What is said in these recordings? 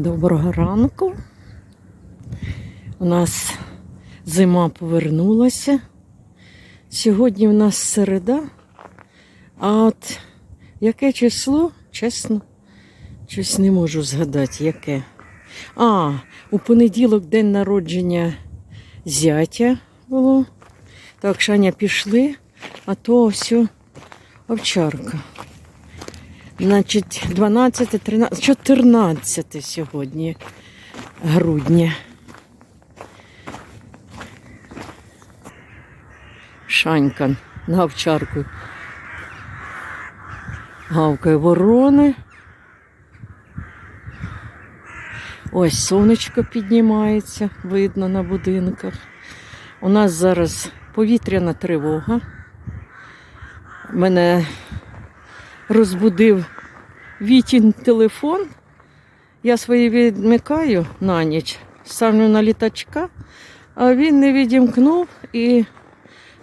Доброго ранку. У нас зима повернулася. Сьогодні у нас середа. А от яке число, чесно, щось не можу згадати, яке. А, у понеділок день народження зятя було. Так, Шаня пішли, а то ось овчарка. Значить, 12, 13, 14 сьогодні грудня. Шанька на овчарку. Гавкає ворони. Ось сонечко піднімається, видно на будинках. У нас зараз повітряна тривога. Мене розбудив Вітін телефон. Я свої відмикаю на ніч, ставлю на літачка, а він не відімкнув і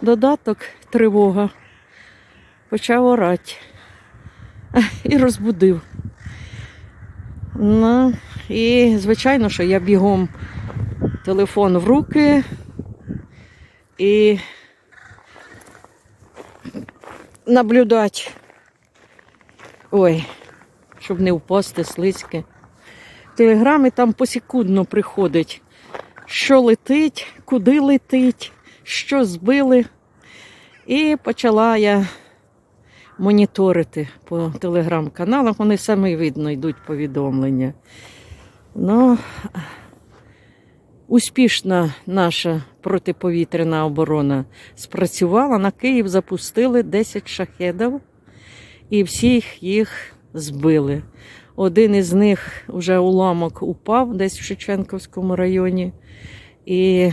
додаток тривога почав орати і розбудив. Ну, і звичайно, що я бігом телефон в руки і наблюдати. Ой, щоб не впасти слизьке. Телеграми там посекундно приходить, що летить, куди летить, що збили. І почала я моніторити по телеграм-каналах. Вони самі видно йдуть повідомлення. Ну, успішна наша протиповітряна оборона спрацювала. На Київ запустили 10 шахедів і всіх їх збили. Один із них вже уламок упав десь в Шевченківському районі, і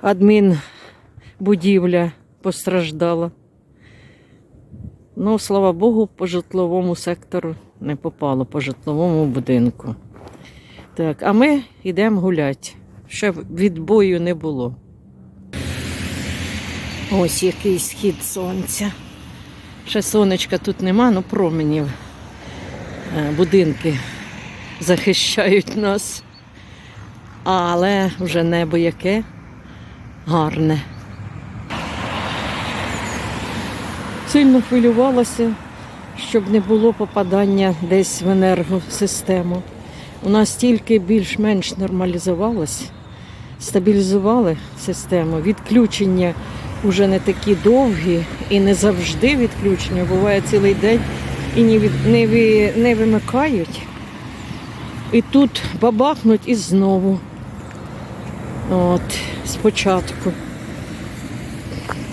адмінбудівля постраждала. Ну, слава Богу, по житловому сектору не попало, по житловому будинку. Так, а ми йдемо гуляти. Ще відбою не було. Ось який схід сонця. Ще сонечка тут нема, ну променів. Е, Будинки захищають нас. Але вже небо яке гарне. Сильно хвилювалася, щоб не було попадання десь в енергосистему. У нас тільки більш-менш нормалізувалось, стабілізували систему. Відключення вже не такі довгі і не завжди відключення. Буває цілий день і не, від, не, ви, не вимикають. І тут бабахнуть і знову. От, спочатку.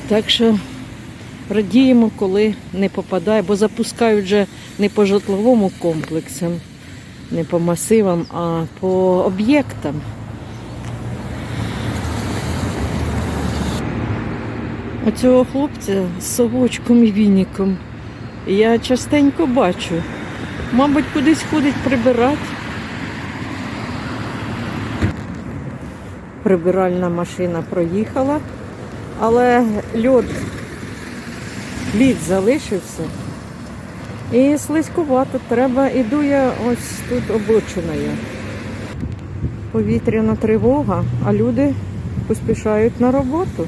Так що радіємо, коли не попадає, бо запускають вже не по житловому комплексам, не по масивам, а по об'єктам. Оцього хлопця з совочком і вініком я частенько бачу. Мабуть, кудись ходить прибирати. Прибиральна машина проїхала, але льод, лід залишився. І слизькувато треба, іду я ось тут обочиною. Повітряна тривога, а люди поспішають на роботу.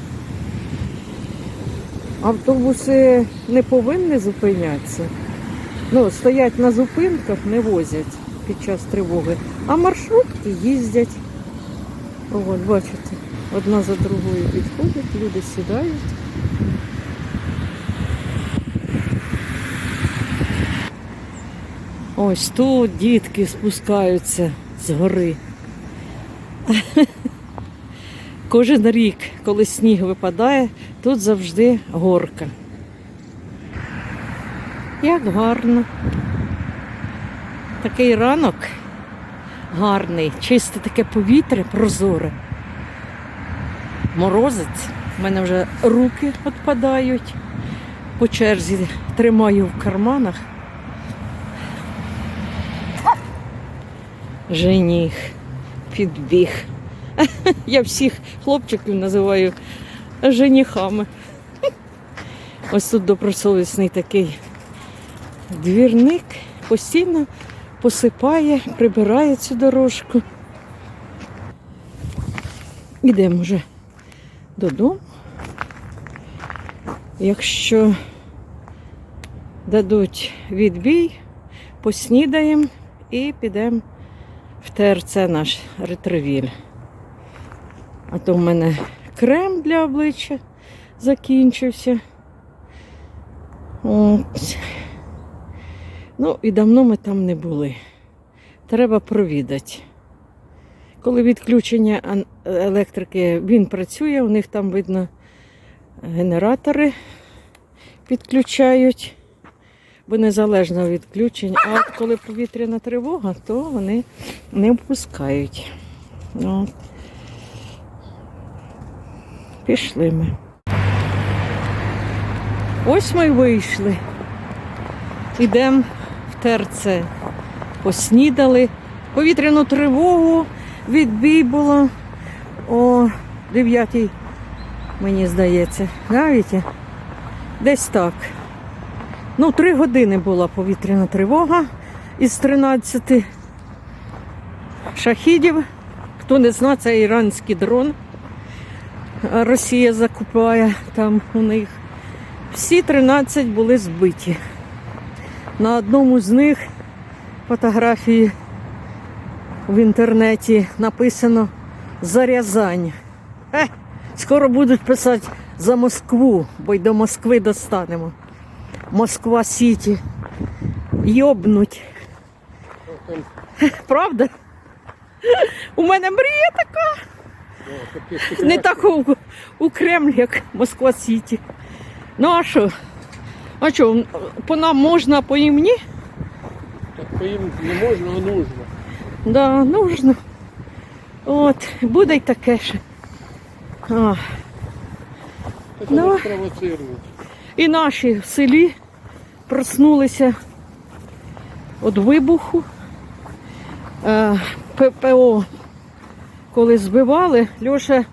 Автобуси не повинні зупинятися. Ну, стоять на зупинках, не возять під час тривоги, а маршрутки їздять. От, бачите, одна за другою підходять, люди сідають. Ось тут дітки спускаються з гори. Кожен рік, коли сніг випадає, тут завжди горка. Як гарно. Такий ранок гарний, чисте таке повітря, прозоре. Морозець. У мене вже руки відпадають. По черзі тримаю в карманах. Жених підбіг. Я всіх хлопчиків називаю женихами. Ось тут добросовісний такий двірник. Постійно посипає, прибирає цю дорожку. Ідемо вже додому. Якщо дадуть відбій, поснідаємо і підемо в ТРЦ наш ретровіль. А то в мене крем для обличчя закінчився. От. Ну і давно ми там не були. Треба провідати. Коли відключення електрики він працює, у них там видно генератори підключають, бо незалежно від. А от коли повітряна тривога, то вони не впускають. Ну, пішли ми. Ось ми вийшли. Ідемо в ТРЦ. Поснідали. Повітряну тривогу відбій було о 9 мені здається. Навіть десь так. Ну, три години була повітряна тривога із 13 шахідів. Хто не знає, це іранський дрон. Росія закупає там у них. Всі 13 були збиті. На одному з них фотографії в інтернеті написано за Рязань. Е, скоро будуть писати за Москву, бо й до Москви достанемо. Москва Сіті. Йобнуть. Правда? У мене мрія така. Не така у, у Кремль, як Москва Сіті. Ну а що? А що, по нам можна, а по їм ні? Так по їм не можна, а нужно. Да, нужно. От, буде й таке ще. А, Так Ну. провоцирують. і наші в селі проснулися від вибуху. Е, ППО, коли збивали, Льоша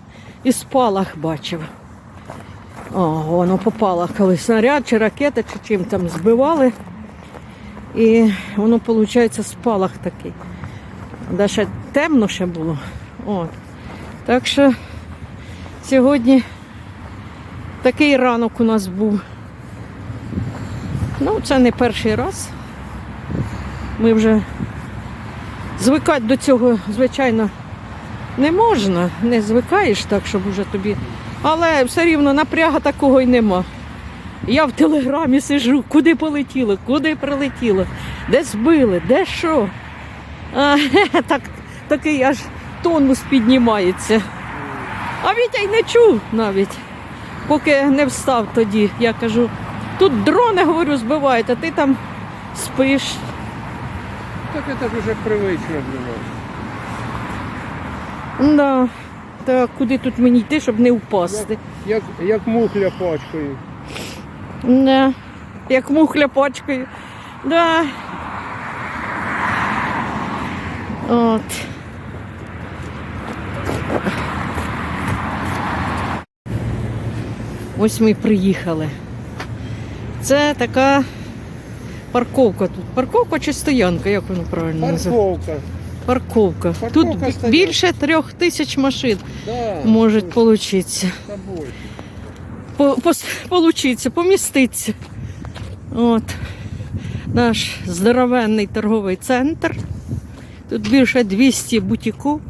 і спалах бачив. О, воно попало коли снаряд чи ракета, чи чим там збивали. І воно, виходить, спалах такий. Да ще темно ще було. От. Так що сьогодні такий ранок у нас був. Ну, це не перший раз. Ми вже звикати до цього, звичайно, не можна. Не звикаєш так, щоб вже тобі. Але все рівно напряга такого й нема. Я в телеграмі сижу, куди полетіло, куди прилетіло, де збили, де що. А, так, такий аж тонус піднімається. А Вітя й не чув навіть, поки не встав тоді. Я кажу, тут дрони, говорю, збивають, а ти там спиш. Так це ж уже привично для нас. Да. Так, куди тут мені йти, щоб не впасти? Як, як мухля пачкою. Да. Як мухля пачкою. Да. От. Ось ми приїхали. Це така парковка тут. Парковка чи стоянка, як воно правильно називається? Парковка. Парковка. Парковка Тут стоянка. більше трьох тисяч машин Да, може тут получитися. По, получиться, поміститься. От. Наш здоровенний торговий центр. Тут більше 200 бутіків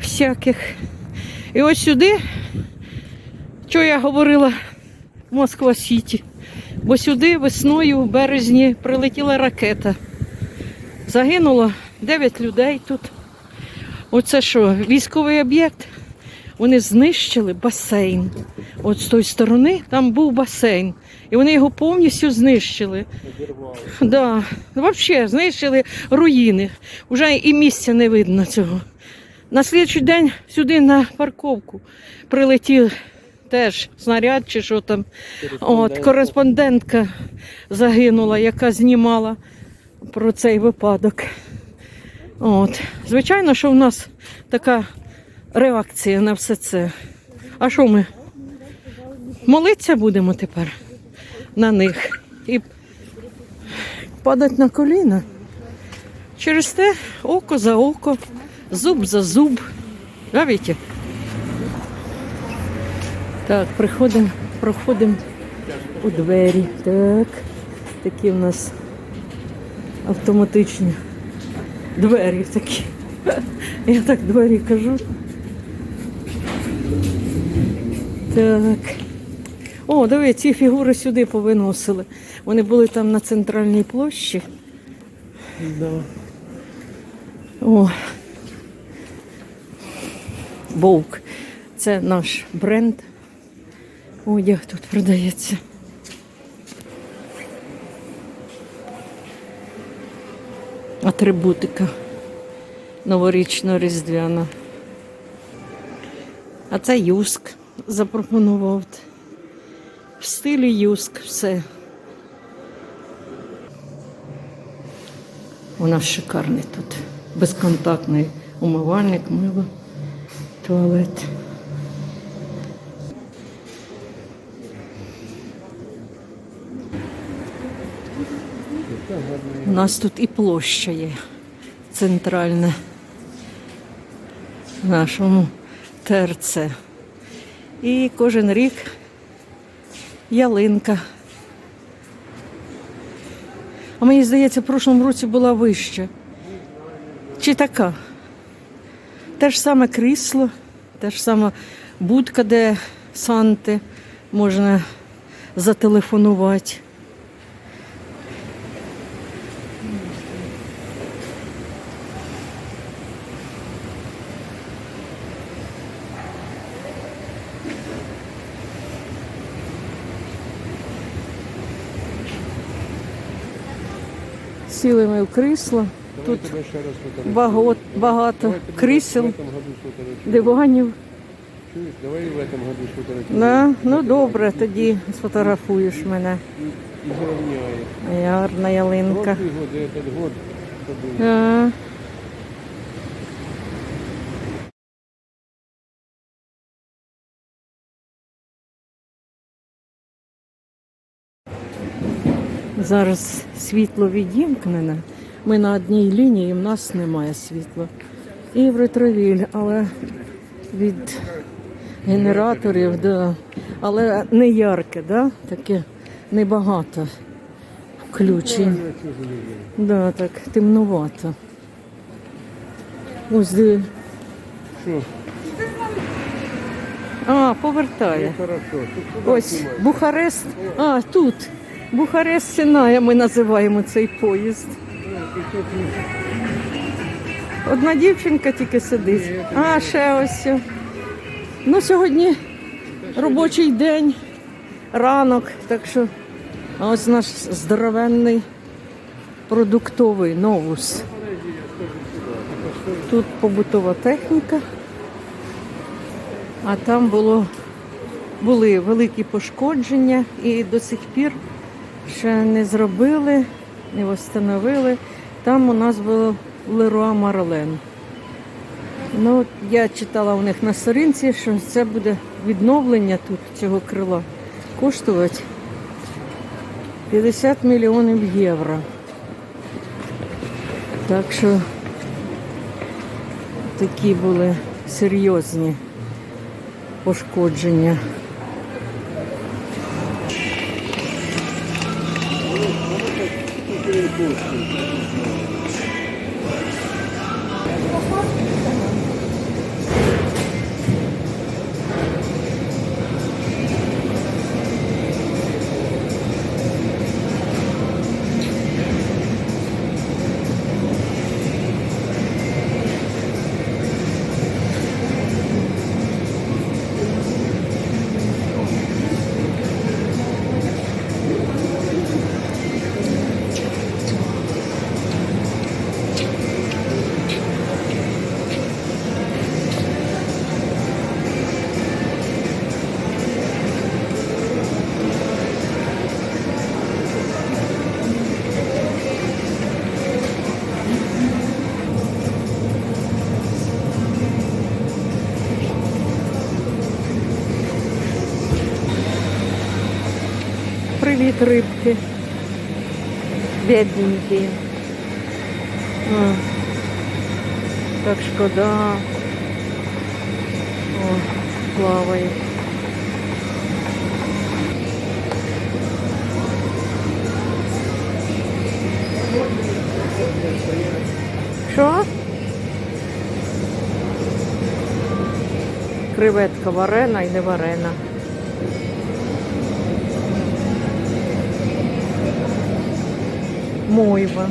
всяких. І ось сюди, що я говорила, Москва Сіті. Бо сюди весною в березні прилетіла ракета. Загинуло 9 людей тут. Оце що, військовий об'єкт? Вони знищили басейн. От з тої сторони там був басейн. І вони його повністю знищили. Да, взагалі знищили руїни. Уже і місця не видно цього. На слідчий день сюди на парковку прилетів теж снаряд чи що там. От, кореспондентка загинула, яка знімала про цей випадок. От. Звичайно, що в нас така реакція на все це. А що ми? Молитися будемо тепер на них і падати на коліна. Через те око за око, зуб за зуб. Да, Вітя? Так, приходимо, проходимо у двері. Так, такі в нас автоматичні двері такі. Я так двері кажу. Так. О, диви, ці фігури сюди повиносили. Вони були там на центральній площі. Да. О. Вовк. Це наш бренд. Одяг тут продається. Атрибутика новорічно-різдвяна. А це юск запропонував. В стилі юск все. У нас шикарний тут. Безконтактний умивальник, мило, туалет. У нас тут і площа є центральна в нашому ТРЦ. І кожен рік ялинка. А мені здається, в прошлому році була вища. Чи така? Те ж саме крісло, те ж саме будка, де санти можна зателефонувати. Сіли ми в крісло. Давай Тут тебе ще раз фотографую. багато, багато Давай тебе крісел, В этом году сфотографую. диванів. Чуєш, давай в этом году сфотографую. Да? Ну добре, тоді сфотографуєш мене. І зрівняє. Гарна ялинка. Прошлый год и этот год. подумай. Зараз світло відімкнене. Ми на одній лінії, в нас немає світла. І в ретровіль, але від генераторів, да. але не ярке, да? таке небагато включень. Да, так, темнувато. Ось. Що? А, повертає. Куди Ось? Бухарест. А, тут. Бухарест Синая ми називаємо цей поїзд. Одна дівчинка тільки сидить. А, ще ось. Ну, сьогодні робочий день, ранок, так що ось наш здоровенний продуктовий новус. Тут побутова техніка, а там було, були великі пошкодження і до сих пір ще не зробили, не встановили. Там у нас було Леруа Марлен. Ну, я читала у них на сторінці, що це буде відновлення тут цього крила коштувати 50 мільйонів євро. Так що такі були серйозні пошкодження. 何? Привіт, рибки. Бідненькі. А. Так шкода. О, плаває. Що? Креветка варена і не варена. Мойва.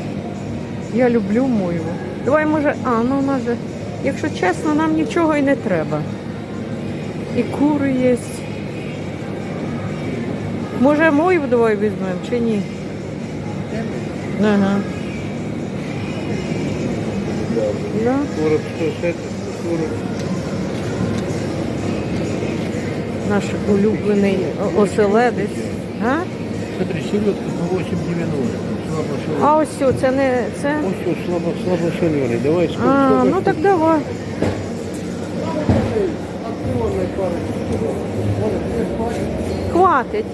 Я люблю мойву. Давай, може, а, ну вона же, якщо чесно, нам нічого і не треба. І кури є. Може, мойву давай візьмемо чи ні? Ага. Да. 40, 160, 40. Наш улюблений оселедець. А? Смотри, селедка по 8,90. А ось цю, це не це. Ось слабо, слабо соленый. Давай сколько? А, ну так давай. Хватить.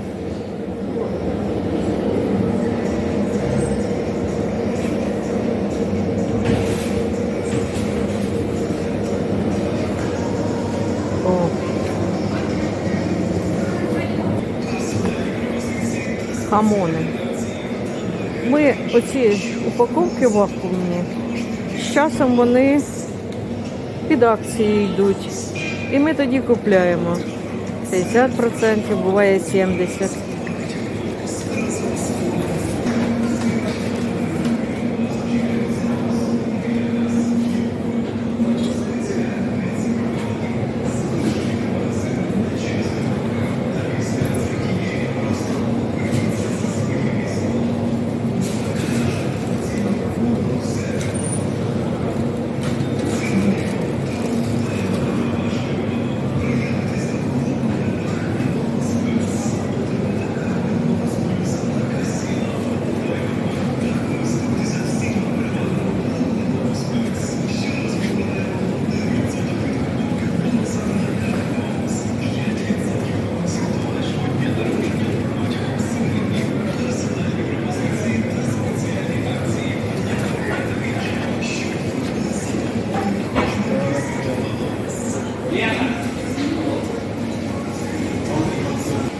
Хамони. Оці упаковки вакуумні, з часом вони під акції йдуть. І ми тоді купляємо 50%, буває 70%.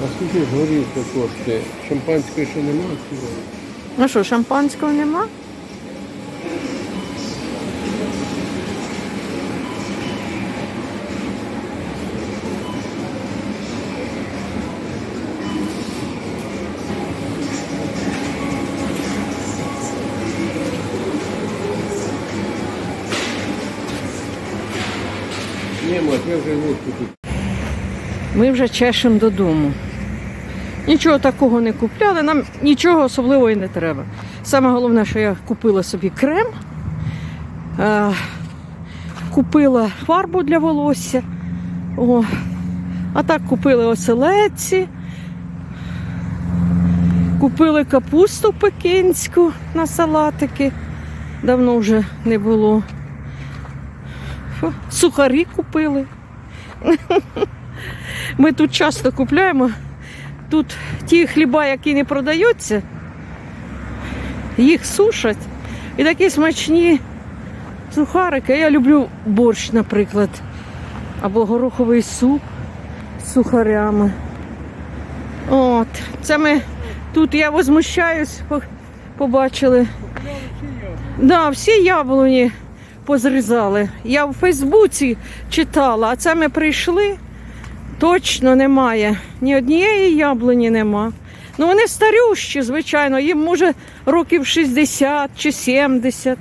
А скільки ж горілка коштує? Шампанської ще немає? хіба? Ну що, шампанського нема? Ні, мать, я вже водку тут. Ми вже чешемо додому. Нічого такого не купляли, нам нічого особливого і не треба. Саме головне, що я купила собі крем, е, купила фарбу для волосся. О, а так купили оселедці, купили капусту пекінську на салатики. Давно вже не було. Фу, Сухарі купили. Ми тут часто купляємо. Тут ті хліба, які не продаються, їх сушать. І такі смачні сухарики. Я люблю борщ, наприклад, або гороховий суп з сухарями. От, це ми тут я возмущаюсь, по- побачили. Да, всі яблуні позрізали. Я в Фейсбуці читала, а це ми прийшли. Точно немає. Ні однієї яблуні нема. Ну вони старющі, звичайно, їм може років 60 чи 70.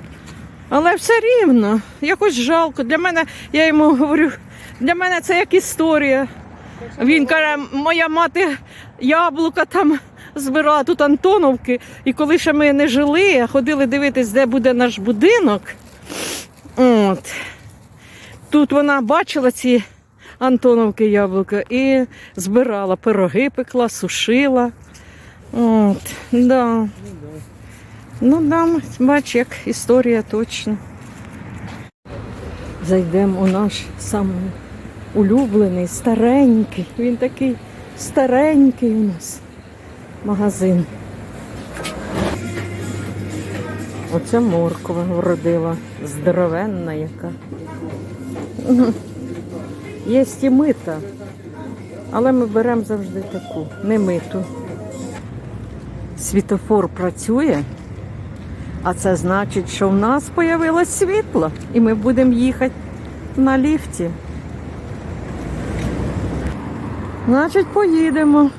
Але все рівно, якось жалко. Для мене, я йому говорю, для мене це як історія. Він каже, моя мати яблука там збирала тут Антоновки. І коли ще ми не жили, а ходили дивитись, де буде наш будинок. От. Тут вона бачила ці Антоновки яблука і збирала пироги, пекла, сушила. От, да. Ну да, бач, як історія точно. Зайдемо у наш самий улюблений, старенький. Він такий старенький у нас магазин. Оце морква вродила, здоровенна яка. Є і мита, але ми беремо завжди таку, не миту. Світофор працює, а це значить, що в нас з'явилось світло, і ми будемо їхати на ліфті. Значить, поїдемо.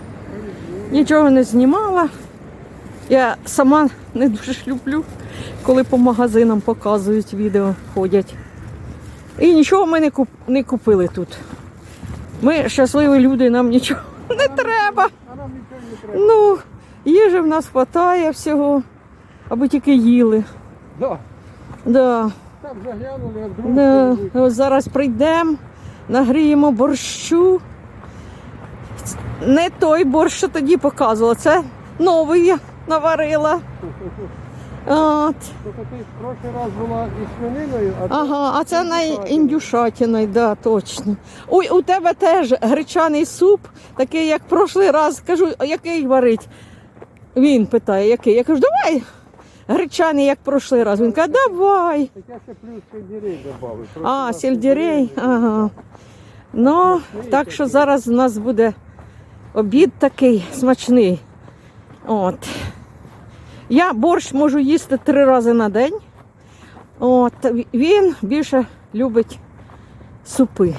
Нічого не знімала. Я сама не дуже люблю, коли по магазинам показують відео, ходять. І нічого ми не, куп... не купили тут. Ми щасливі люди, нам нічого не треба. А нам нічого не треба. Ну, їжі в нас вистачає всього, аби тільки їли. Да. Да. Там заглянули, Да. Ось зараз прийдемо, нагріємо борщу. Не той борщ, що тоді показувала, це новий я наварила. От. Прошлий раз була із свининою, а Ага, а це на індюшатіною, да, точно. Ой, у тебе теж гречаний суп, такий, як прошлий раз. Кажу, який варить? Він питає, який. Я кажу, давай гречаний, як прошлий раз. Він каже, давай. Так я ще плюс сельдерей додав. А, сельдерей, ага. Ну, так що зараз у нас буде обід такий смачний. От. Я борщ можу їсти три рази на день. От. Він більше любить супи.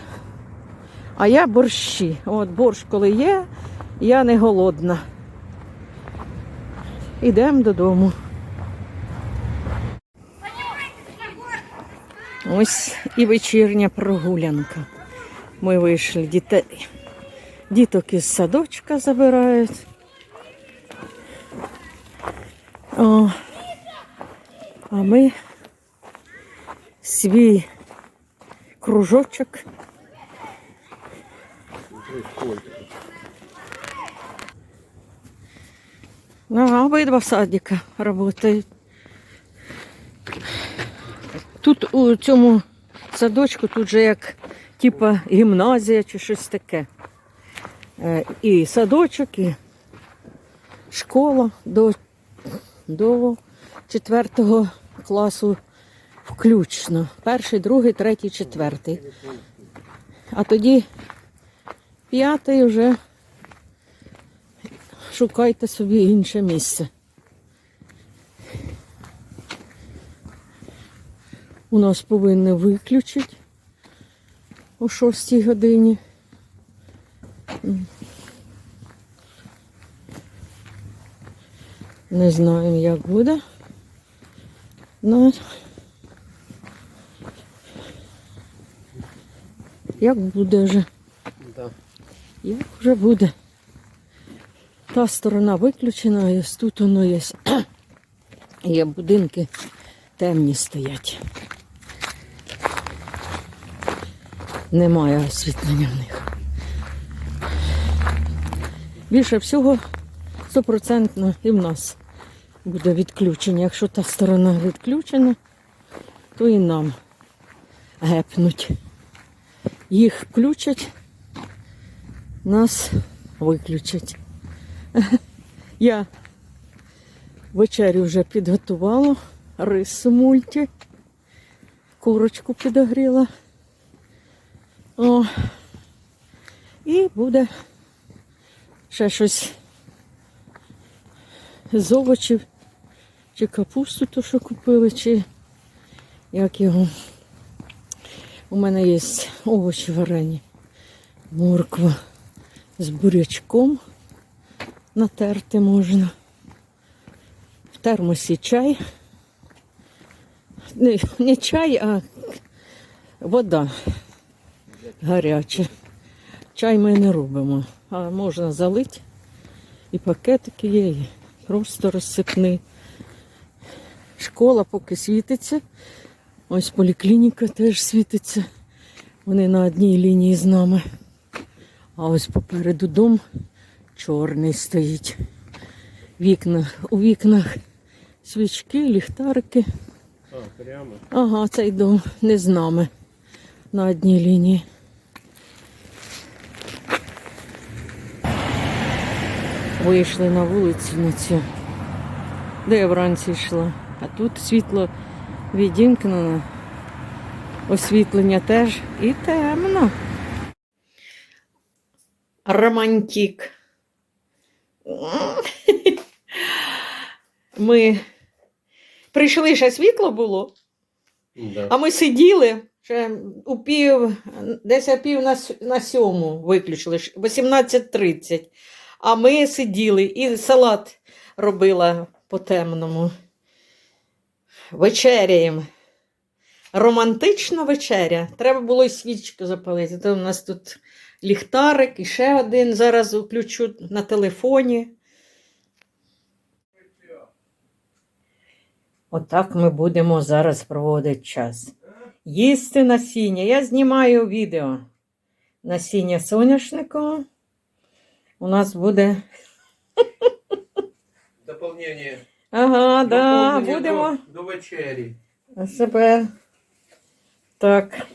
А я борщі. От борщ, коли є, я не голодна. Ідемо додому. Ось і вечірня прогулянка. Ми вийшли дітей. Діток із садочка забирають. О, а ми свій кружочок. Ага, обидва садика працюють. Тут у цьому садочку тут же як типа гімназія чи щось таке. Е, І садочок, і школа до, до 4 класу включно. Перший, другий, третій, четвертий. А тоді п'ятий вже шукайте собі інше місце. У нас повинні виключити о 6 годині. Не знаємо, як буде. Ну, як буде вже, Да. як вже буде. Та сторона виключена, а ось тут воно є. Є будинки темні стоять. Немає освітлення в них. Більше всього стопроцентно і в нас буде відключення. Якщо та сторона відключена, то і нам гепнуть. Їх включать, нас виключать. Я вечерю вже підготувала, рис у мульті, курочку підогріла. О, і буде ще щось з овочів, чи капусту, то що купили, чи як його. У мене є овочі варені, морква з бурячком натерти можна. В термосі чай. Не, не чай, а вода гаряча. Чай ми не робимо, а можна залити. І пакетики є, просто розсипний. Школа поки світиться. Ось поліклініка теж світиться. Вони на одній лінії з нами. А ось попереду дом чорний стоїть. Вікна, у вікнах свічки, ліхтарики. А, прямо. Ага, цей дом не з нами на одній лінії. Вийшли на вулицю на цю. Де я вранці йшла? А тут світло відімкнено, освітлення теж і темно. Романтик. Ми прийшли, ще світло було, Да. а ми сиділи ще у пів, десь о пів на, на сьому виключили, 18.30. А ми сиділи і салат робила по темному. Вечеряємо. Романтична вечеря. Треба було й свічку запалити. То у нас тут ліхтарик і ще один. Зараз включу на телефоні. Отак ми будемо зараз проводити час. Їсти насіння. Я знімаю відео. Насіння соняшнику. У нас буде. Доповнення. Ага, да, Доповнення будемо. До, до вечері. себе. Так.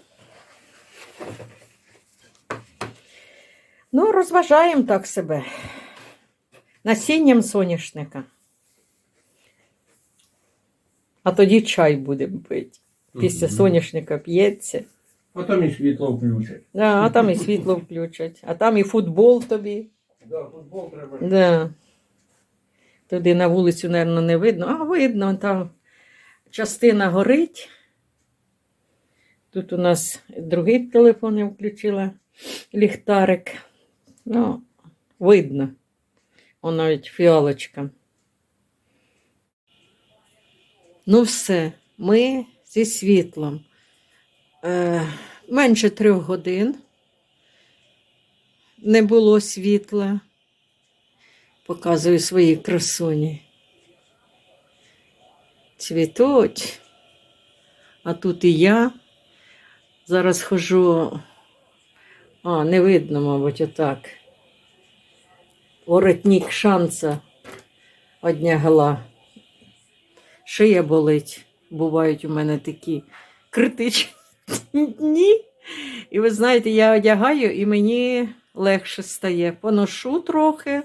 Ну, розважаємо так себе. Насінням соняшника. А тоді чай будемо пити. Після соняшника п'ється. Потім і світло включать. Да, а там і світло включать, а там і футбол тобі. Да, футбол треба. Да. Туди на вулицю, мабуть, не видно. А видно, там частина горить. Тут у нас другий телефон я включила, ліхтарик. Ну, видно. Он навіть фіалочка. Ну, все, ми зі світлом. Е, менше трьох годин не було світла. Показую свої красуні. Цвітуть. А тут і я. Зараз хожу. А, не видно, мабуть, отак. Воротник шанса одягла. Шия болить. Бувають у мене такі критичні дні. І ви знаєте, я одягаю і мені легше стає. Поношу трохи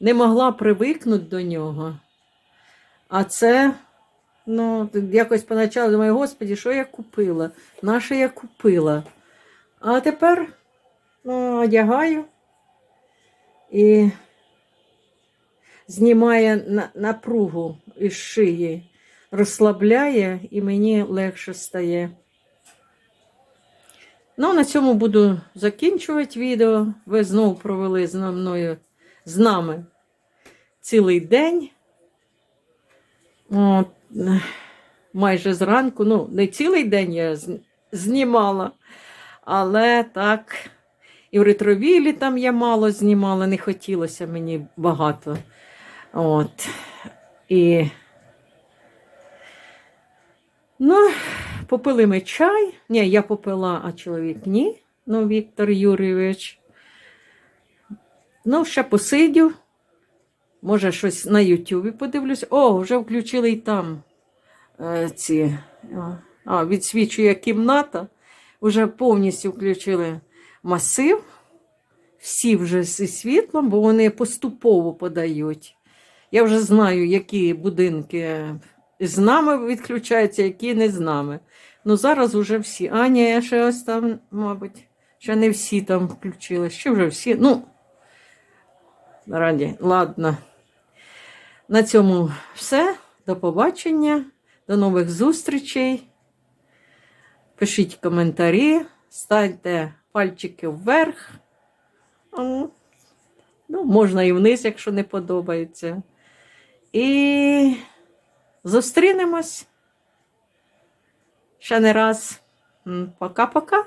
не могла привикнути до нього. А це, ну, якось поначалу думаю, господі, що я купила? Наше я купила. А тепер ну, одягаю і знімає напругу із шиї, розслабляє і мені легше стає. Ну, на цьому буду закінчувати відео. Ви знову провели з мною з нами цілий день. От, майже зранку, ну, не цілий день я знімала, але так. І в ретровілі там я мало знімала, не хотілося мені багато. От. І ну, попили ми чай. Ні, я попила, а чоловік ні. Ну, Віктор Юрійович. Ну, ще посидю. Може, щось на Ютубі подивлюсь. О, вже включили і там е, ці. а, відсвічує кімната. Вже повністю включили масив. Всі вже зі світлом, бо вони поступово подають. Я вже знаю, які будинки з нами відключаються, які не з нами. Ну, зараз вже всі. А, ні, ще ось там, мабуть, ще не всі там включили. Ще вже всі. Ну, раді, ладно. На цьому все. До побачення, до нових зустрічей. Пишіть коментарі, ставте пальчики вверх. Ну, можна і вниз, якщо не подобається. І зустрінемось ще не раз. Пока-пока.